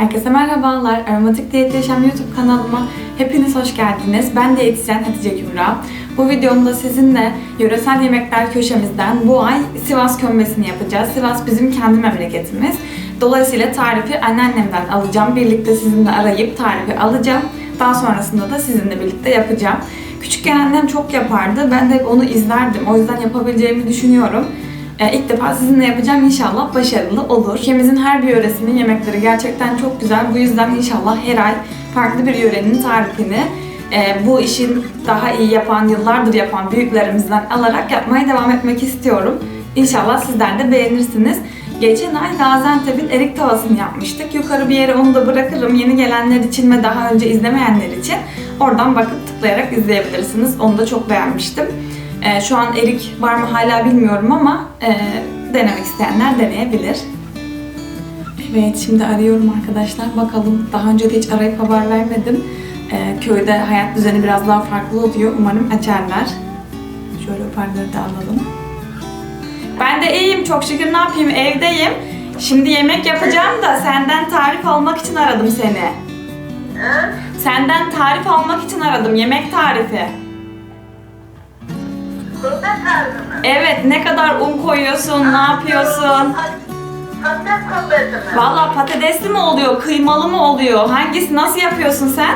Herkese merhabalar. Aromatik Diyet Yaşam YouTube kanalıma hepiniz hoş geldiniz. Ben diyetisyen Hatice Kübra. Bu videomda sizinle yöresel yemekler köşemizden bu ay Sivas kömbesini yapacağız. Sivas bizim kendi memleketimiz. Dolayısıyla tarifi anneannemden alacağım. Birlikte sizinle arayıp tarifi alacağım. Daha sonrasında da sizinle birlikte yapacağım. Küçükken annem çok yapardı. Ben de onu izlerdim. O yüzden yapabileceğimi düşünüyorum. Ee, ilk defa sizinle yapacağım inşallah başarılı olur. Ülkemizin her bir yöresinin yemekleri gerçekten çok güzel. Bu yüzden inşallah her ay farklı bir yörenin tarifini e, bu işin daha iyi yapan, yıllardır yapan büyüklerimizden alarak yapmaya devam etmek istiyorum. İnşallah sizler de beğenirsiniz. Geçen ay Gaziantep'in erik tavasını yapmıştık. Yukarı bir yere onu da bırakırım. Yeni gelenler için ve daha önce izlemeyenler için oradan bakıp tıklayarak izleyebilirsiniz. Onu da çok beğenmiştim. Ee, şu an erik var mı hala bilmiyorum ama e, denemek isteyenler deneyebilir. Evet şimdi arıyorum arkadaşlar. Bakalım daha önce de hiç arayıp haber vermedim. Ee, köyde hayat düzeni biraz daha farklı oluyor. Umarım açarlar. Şöyle hoparlörü de alalım. Ben de iyiyim çok şükür ne yapayım evdeyim. Şimdi yemek yapacağım da senden tarif almak için aradım seni. Senden tarif almak için aradım yemek tarifi. Evet ne kadar un koyuyorsun, ne yapıyorsun? Patates kırdırsını. Valla patatesli mi oluyor, kıymalı mı oluyor? Hangisi, nasıl yapıyorsun sen?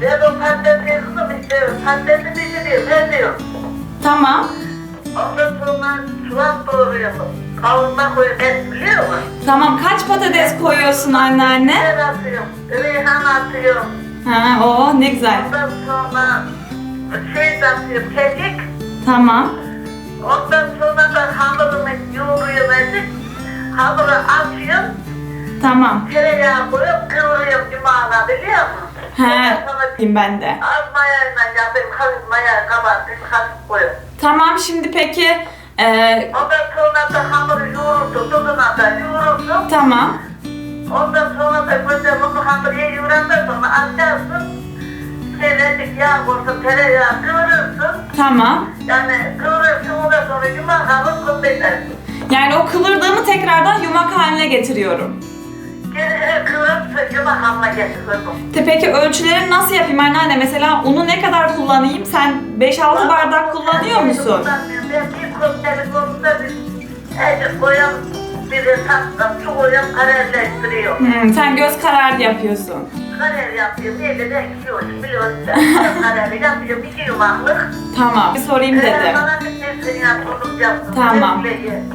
Ben o patatesi pişiriyorum. Patatesi pişiriyorum. Ben diyorum. Tamam. Ondan sonra soğan doğruyorum. Kavurma koyup et biliyor musun? Tamam kaç patates koyuyorsun anneanne? Ben atıyorum. Reyhan atıyorum. Ha o ne güzel. Ondan sonra şey atıyorum. Kekik. Tamam. Ondan sonra da hamurumu yoğuruyorum ezip. Hamuru açıyorum. Tamam. Tereyağı koyup kıvırıyorum yumağına biliyor musun? He. Sonra ben de. Az mayayla yapayım, hafif maya kabartayım, hafif koyuyorum. Tamam şimdi peki e, Ondan sonra da hamuru yoğurdu, tuzuna da yoğurdu. tamam. Ondan sonra da böyle bunu hamuru yoğurandan sonra açarsın. Seyreldik yağ koysun, tereyağı kıvırırsın. Tamam. Yani kıvırırsın, ondan sonra yumak hamur kıvırırsın. Yani o kıvırdığımı tekrardan yumak haline getiriyorum. Geri kıvırırsın, yumak hamuruna getirirsin. Te peki ölçüleri nasıl yapayım anneanne? Mesela unu ne kadar kullanayım? Sen 5-6 bardak kullanıyor musun? Ben bir köfteli konusunda bir ecik koyuyorum, bir de tatlı su koyuyorum, kararlaştırıyorum. Hmm, sen göz kararı yapıyorsun. Karar yapıyorum, neyle de gidiyorum biliyorsun. Karar yapıyorum, iki yumaklık. Tamam. Bir sorayım Ee, dedim. Bana bir tepsini yaptırdım yaptım. Tamam.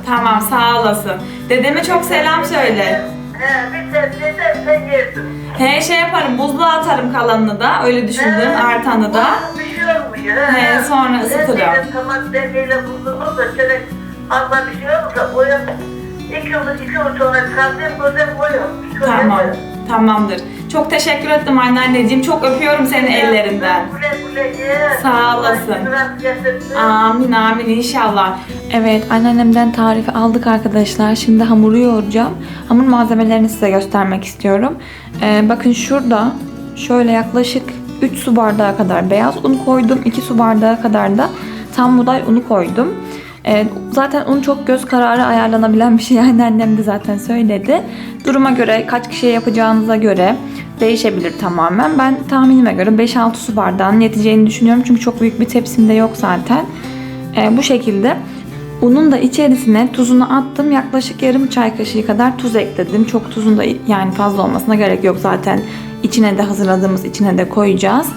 Tamam sağ olasın. Dedeme çok selam söyle. He, bir tepsiyi de sen yersin. He şey yaparım buzluğa atarım kalanını da öyle düşündüm He, artanı da. Bir şey olmuyor. He, sonra ısıtırım. Demliyle, Tamam demliyle buzluğu da şöyle fazla bir şey olursa koyuyorum. İki yıl, iki yıl sonra çıkartıyorum, gözüm koyuyorum. Şöyle Tamam. Tamamdır. Çok teşekkür ettim anneanneciğim. Çok öpüyorum seni ellerinden. Güle güle ye. Sağ olasın. Amin amin inşallah. Evet anneannemden tarifi aldık arkadaşlar. Şimdi hamuru yoğuracağım. Hamur malzemelerini size göstermek istiyorum. Ee, bakın şurada şöyle yaklaşık 3 su bardağı kadar beyaz un koydum. 2 su bardağı kadar da tam buğday unu koydum. Ee, zaten un çok göz kararı ayarlanabilen bir şey. Yani annem de zaten söyledi. Duruma göre, kaç kişiye yapacağınıza göre değişebilir tamamen. Ben tahminime göre 5-6 su bardağının yeteceğini düşünüyorum. Çünkü çok büyük bir tepsimde yok zaten. Ee, bu şekilde. Unun da içerisine tuzunu attım. Yaklaşık yarım çay kaşığı kadar tuz ekledim. Çok tuzun da yani fazla olmasına gerek yok zaten. İçine de hazırladığımız içine de koyacağız.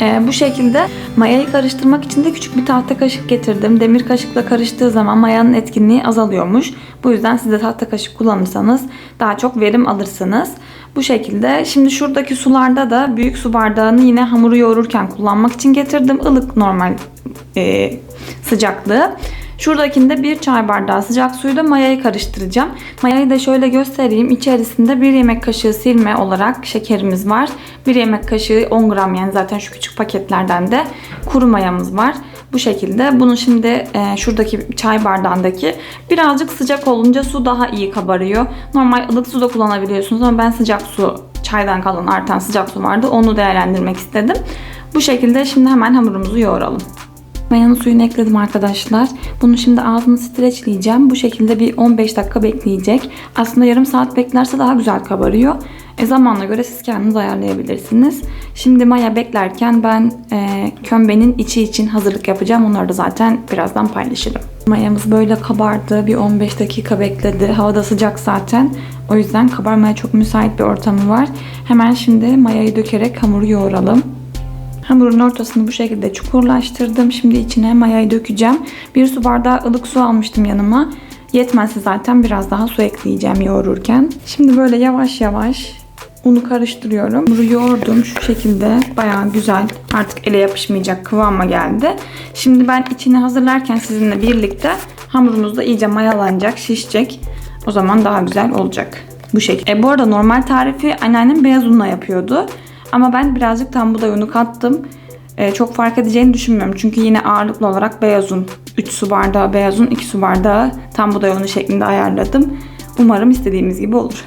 Ee, bu şekilde mayayı karıştırmak için de küçük bir tahta kaşık getirdim. Demir kaşıkla karıştığı zaman mayanın etkinliği azalıyormuş. Bu yüzden siz de tahta kaşık kullanırsanız daha çok verim alırsınız. Bu şekilde. Şimdi şuradaki sularda da büyük su bardağını yine hamuru yoğururken kullanmak için getirdim. Ilık normal e, sıcaklığı. Şuradakinde bir çay bardağı sıcak suyla mayayı karıştıracağım. Mayayı da şöyle göstereyim. İçerisinde bir yemek kaşığı silme olarak şekerimiz var. Bir yemek kaşığı 10 gram yani zaten şu küçük paketlerden de kuru mayamız var. Bu şekilde. Bunu şimdi e, şuradaki çay bardağındaki birazcık sıcak olunca su daha iyi kabarıyor. Normal ılık su da kullanabiliyorsunuz ama ben sıcak su çaydan kalan artan sıcak su vardı. Onu değerlendirmek istedim. Bu şekilde şimdi hemen hamurumuzu yoğuralım. Mayanın suyunu ekledim arkadaşlar. Bunu şimdi ağzını streçleyeceğim. Bu şekilde bir 15 dakika bekleyecek. Aslında yarım saat beklerse daha güzel kabarıyor. E, zamanla göre siz kendiniz ayarlayabilirsiniz. Şimdi maya beklerken ben e, kömbenin içi için hazırlık yapacağım. Onları da zaten birazdan paylaşırım. Mayamız böyle kabardı. Bir 15 dakika bekledi. Havada sıcak zaten. O yüzden kabarmaya çok müsait bir ortamı var. Hemen şimdi mayayı dökerek hamuru yoğuralım. Hamurun ortasını bu şekilde çukurlaştırdım. Şimdi içine mayayı dökeceğim. Bir su bardağı ılık su almıştım yanıma. Yetmezse zaten biraz daha su ekleyeceğim yoğururken. Şimdi böyle yavaş yavaş unu karıştırıyorum. Bunu yoğurdum şu şekilde. Bayağı güzel. Artık ele yapışmayacak kıvama geldi. Şimdi ben içini hazırlarken sizinle birlikte hamurumuz da iyice mayalanacak, şişecek. O zaman daha güzel olacak. Bu şekilde. E, bu arada normal tarifi anneannem beyaz unla yapıyordu. Ama ben birazcık tam buğday unu kattım. Ee, çok fark edeceğini düşünmüyorum. Çünkü yine ağırlıklı olarak beyaz un. 3 su bardağı beyaz un, 2 su bardağı tam buğday unu şeklinde ayarladım. Umarım istediğimiz gibi olur.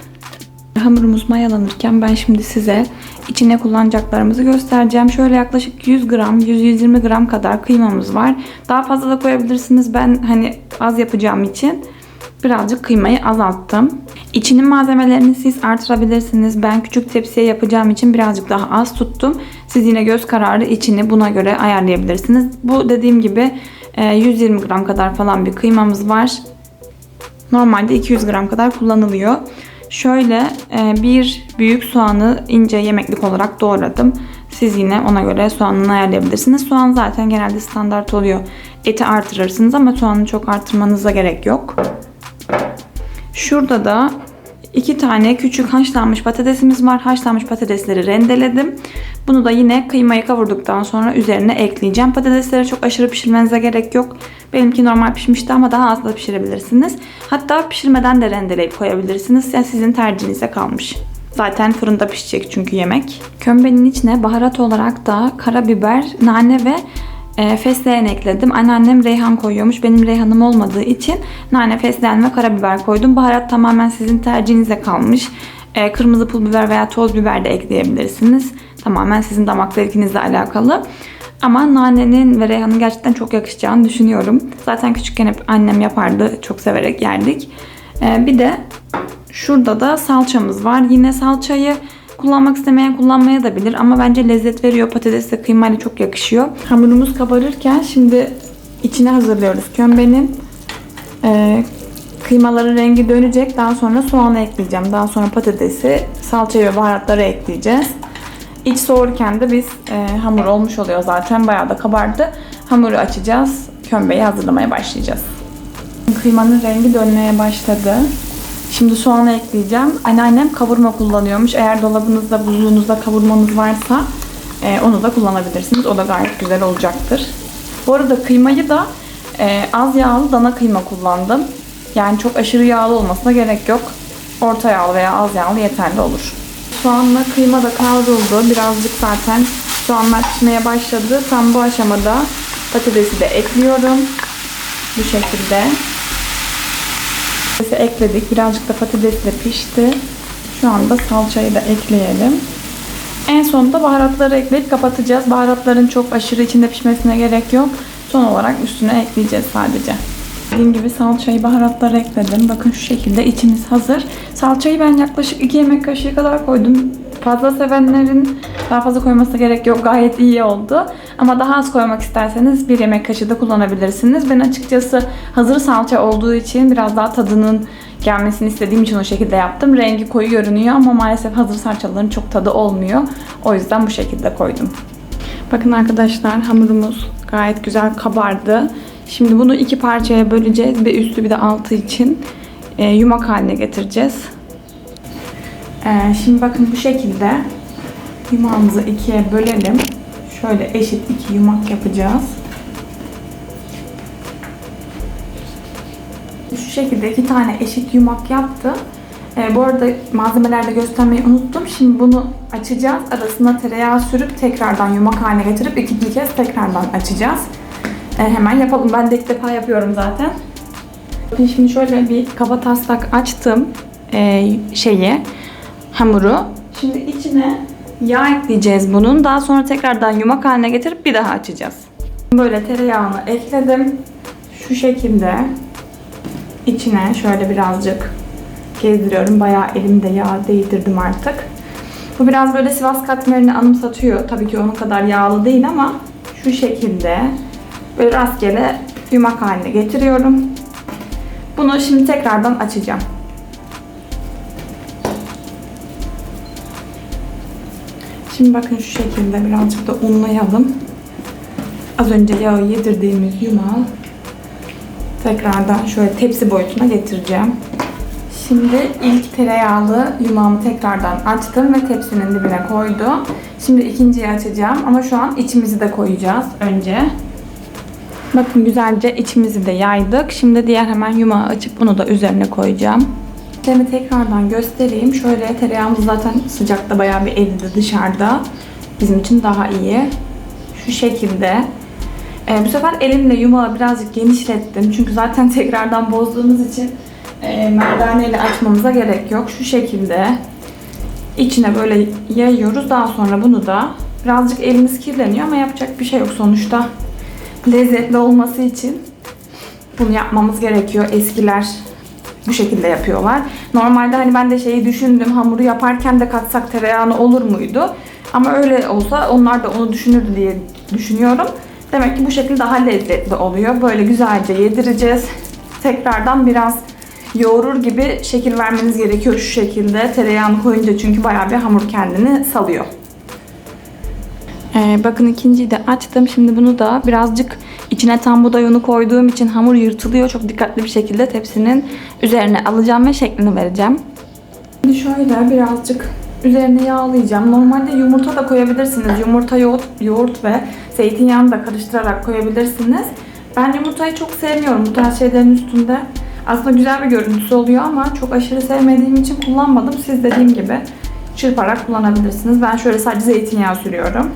Hamurumuz mayalanırken ben şimdi size içine kullanacaklarımızı göstereceğim. Şöyle yaklaşık 100 gram, 100-120 gram kadar kıymamız var. Daha fazla da koyabilirsiniz. Ben hani az yapacağım için birazcık kıymayı azalttım. İçinin malzemelerini siz artırabilirsiniz. Ben küçük tepsiye yapacağım için birazcık daha az tuttum. Siz yine göz kararı içini buna göre ayarlayabilirsiniz. Bu dediğim gibi e, 120 gram kadar falan bir kıymamız var. Normalde 200 gram kadar kullanılıyor. Şöyle e, bir büyük soğanı ince yemeklik olarak doğradım. Siz yine ona göre soğanını ayarlayabilirsiniz. Soğan zaten genelde standart oluyor. Eti artırırsınız ama soğanı çok artırmanıza gerek yok. Şurada da iki tane küçük haşlanmış patatesimiz var. Haşlanmış patatesleri rendeledim. Bunu da yine kıymayı kavurduktan sonra üzerine ekleyeceğim. Patatesleri çok aşırı pişirmenize gerek yok. Benimki normal pişmişti ama daha az da pişirebilirsiniz. Hatta pişirmeden de rendeleyip koyabilirsiniz. Yani sizin tercihinize kalmış. Zaten fırında pişecek çünkü yemek. Kömbenin içine baharat olarak da karabiber, nane ve e, fesleğen ekledim. Anneannem reyhan koyuyormuş. Benim reyhanım olmadığı için nane, fesleğen ve karabiber koydum. Baharat tamamen sizin tercihinize kalmış. E, kırmızı pul biber veya toz biber de ekleyebilirsiniz. Tamamen sizin damak zevkinizle alakalı. Ama nanenin ve reyhanın gerçekten çok yakışacağını düşünüyorum. Zaten küçükken hep annem yapardı. Çok severek yerdik. E, bir de şurada da salçamız var. Yine salçayı Kullanmak istemeyen kullanmaya da bilir ama bence lezzet veriyor. Patatesle kıymayla çok yakışıyor. Hamurumuz kabarırken şimdi içine hazırlıyoruz kömbenin. Ee, kıymaların rengi dönecek. Daha sonra soğanı ekleyeceğim. Daha sonra patatesi, salçayı ve baharatları ekleyeceğiz. İç soğurken de biz e, hamur olmuş oluyor zaten. Bayağı da kabardı. Hamuru açacağız. Kömbeyi hazırlamaya başlayacağız. Kıymanın rengi dönmeye başladı. Şimdi soğanı ekleyeceğim. Anneannem kavurma kullanıyormuş. Eğer dolabınızda, buzluğunuzda kavurmanız varsa e, onu da kullanabilirsiniz. O da gayet güzel olacaktır. Bu arada kıymayı da e, az yağlı dana kıyma kullandım. Yani çok aşırı yağlı olmasına gerek yok. Orta yağlı veya az yağlı yeterli olur. Soğanla kıyma da kavruldu. Birazcık zaten soğanlar pişmeye başladı. Tam bu aşamada patatesi de ekliyorum. Bu şekilde. Patatesi ekledik. Birazcık da patates de pişti. Şu anda salçayı da ekleyelim. En sonunda baharatları ekleyip kapatacağız. Baharatların çok aşırı içinde pişmesine gerek yok. Son olarak üstüne ekleyeceğiz sadece. Dediğim gibi salçayı baharatları ekledim. Bakın şu şekilde içimiz hazır. Salçayı ben yaklaşık 2 yemek kaşığı kadar koydum. Fazla sevenlerin daha fazla koymasına gerek yok. Gayet iyi oldu. Ama daha az koymak isterseniz bir yemek kaşığı da kullanabilirsiniz. Ben açıkçası hazır salça olduğu için biraz daha tadının gelmesini istediğim için o şekilde yaptım. Rengi koyu görünüyor ama maalesef hazır salçaların çok tadı olmuyor. O yüzden bu şekilde koydum. Bakın arkadaşlar hamurumuz gayet güzel kabardı. Şimdi bunu iki parçaya böleceğiz. Bir üstü bir de altı için e, yumak haline getireceğiz. E, şimdi bakın bu şekilde yumağımızı ikiye bölelim. Şöyle eşit iki yumak yapacağız. Şu şekilde iki tane eşit yumak yaptım. E, bu arada malzemelerde göstermeyi unuttum. Şimdi bunu açacağız. Arasına tereyağı sürüp tekrardan yumak haline getirip ikinci kez tekrardan açacağız. E, hemen yapalım. Ben de ilk defa yapıyorum zaten. Şimdi şöyle bir kaba taslak açtım şeyi, hamuru. Şimdi içine yağ ekleyeceğiz bunun. Daha sonra tekrardan yumak haline getirip bir daha açacağız. Böyle tereyağını ekledim. Şu şekilde içine şöyle birazcık gezdiriyorum. Bayağı elimde yağ değdirdim artık. Bu biraz böyle Sivas katmerini anımsatıyor. Tabii ki onun kadar yağlı değil ama şu şekilde böyle rastgele yumak haline getiriyorum. Bunu şimdi tekrardan açacağım. Şimdi bakın şu şekilde birazcık da unlayalım. Az önce yağı yedirdiğimiz yumağı tekrardan şöyle tepsi boyutuna getireceğim. Şimdi ilk tereyağlı yumağımı tekrardan açtım ve tepsinin dibine koydum. Şimdi ikinciyi açacağım ama şu an içimizi de koyacağız önce. Bakın güzelce içimizi de yaydık. Şimdi diğer hemen yumağı açıp bunu da üzerine koyacağım. Sistemi tekrardan göstereyim. Şöyle tereyağımız zaten sıcakta bayağı bir eridi dışarıda. Bizim için daha iyi. Şu şekilde. Ee, bu sefer elimle yumağı birazcık genişlettim. Çünkü zaten tekrardan bozduğumuz için e, merdaneyle açmamıza gerek yok. Şu şekilde içine böyle yayıyoruz. Daha sonra bunu da birazcık elimiz kirleniyor ama yapacak bir şey yok sonuçta. Lezzetli olması için bunu yapmamız gerekiyor. Eskiler bu şekilde yapıyorlar. Normalde hani ben de şeyi düşündüm. Hamuru yaparken de katsak tereyağını olur muydu? Ama öyle olsa onlar da onu düşünürdü diye düşünüyorum. Demek ki bu şekilde daha lezzetli oluyor. Böyle güzelce yedireceğiz. Tekrardan biraz yoğurur gibi şekil vermeniz gerekiyor şu şekilde. Tereyağını koyunca çünkü bayağı bir hamur kendini salıyor. Ee, bakın ikinciyi de açtım. Şimdi bunu da birazcık içine tam buğday unu koyduğum için hamur yırtılıyor. Çok dikkatli bir şekilde tepsinin üzerine alacağım ve şeklini vereceğim. Şimdi şöyle birazcık üzerine yağlayacağım. Normalde yumurta da koyabilirsiniz. Yumurta, yoğurt, yoğurt ve zeytinyağını da karıştırarak koyabilirsiniz. Ben yumurtayı çok sevmiyorum bu tarz şeylerin üstünde. Aslında güzel bir görüntüsü oluyor ama çok aşırı sevmediğim için kullanmadım. Siz dediğim gibi çırparak kullanabilirsiniz. Ben şöyle sadece zeytinyağı sürüyorum.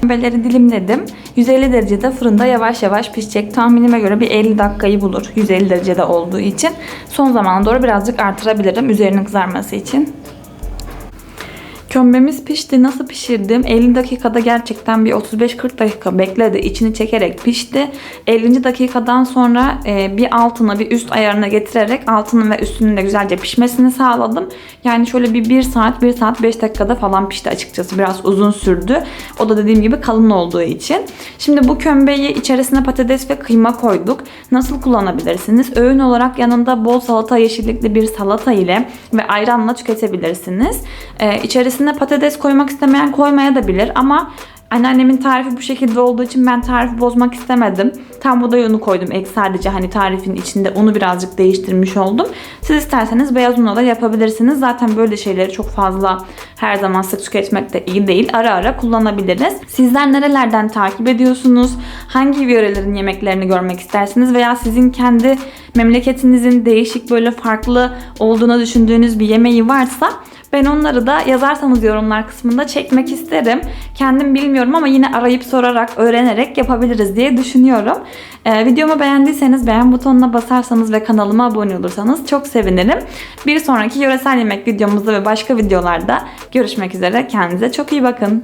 Pembeleri dilimledim. 150 derecede fırında yavaş yavaş pişecek. Tahminime göre bir 50 dakikayı bulur. 150 derecede olduğu için. Son zamana doğru birazcık artırabilirim üzerinin kızarması için. Kömbemiz pişti. Nasıl pişirdim? 50 dakikada gerçekten bir 35-40 dakika bekledi. İçini çekerek pişti. 50. dakikadan sonra e, bir altına bir üst ayarına getirerek altının ve üstünün de güzelce pişmesini sağladım. Yani şöyle bir 1 saat 1 saat 5 dakikada falan pişti açıkçası. Biraz uzun sürdü. O da dediğim gibi kalın olduğu için. Şimdi bu kömbeyi içerisine patates ve kıyma koyduk. Nasıl kullanabilirsiniz? Öğün olarak yanında bol salata yeşillikli bir salata ile ve ayranla tüketebilirsiniz. Ee, içerisine patates koymak istemeyen koymaya da bilir ama Anneannemin tarifi bu şekilde olduğu için ben tarifi bozmak istemedim. Tam buğday unu koydum ek sadece hani tarifin içinde unu birazcık değiştirmiş oldum. Siz isterseniz beyaz unla da yapabilirsiniz. Zaten böyle şeyleri çok fazla her zaman sık tüketmek de iyi değil. Ara ara kullanabiliriz. Sizler nerelerden takip ediyorsunuz? Hangi yörelerin yemeklerini görmek istersiniz? Veya sizin kendi memleketinizin değişik böyle farklı olduğunu düşündüğünüz bir yemeği varsa ben onları da yazarsanız yorumlar kısmında çekmek isterim. Kendim bilmiyorum ama yine arayıp sorarak, öğrenerek yapabiliriz diye düşünüyorum. Ee, videomu beğendiyseniz beğen butonuna basarsanız ve kanalıma abone olursanız çok sevinirim. Bir sonraki yöresel yemek videomuzda ve başka videolarda görüşmek üzere. Kendinize çok iyi bakın.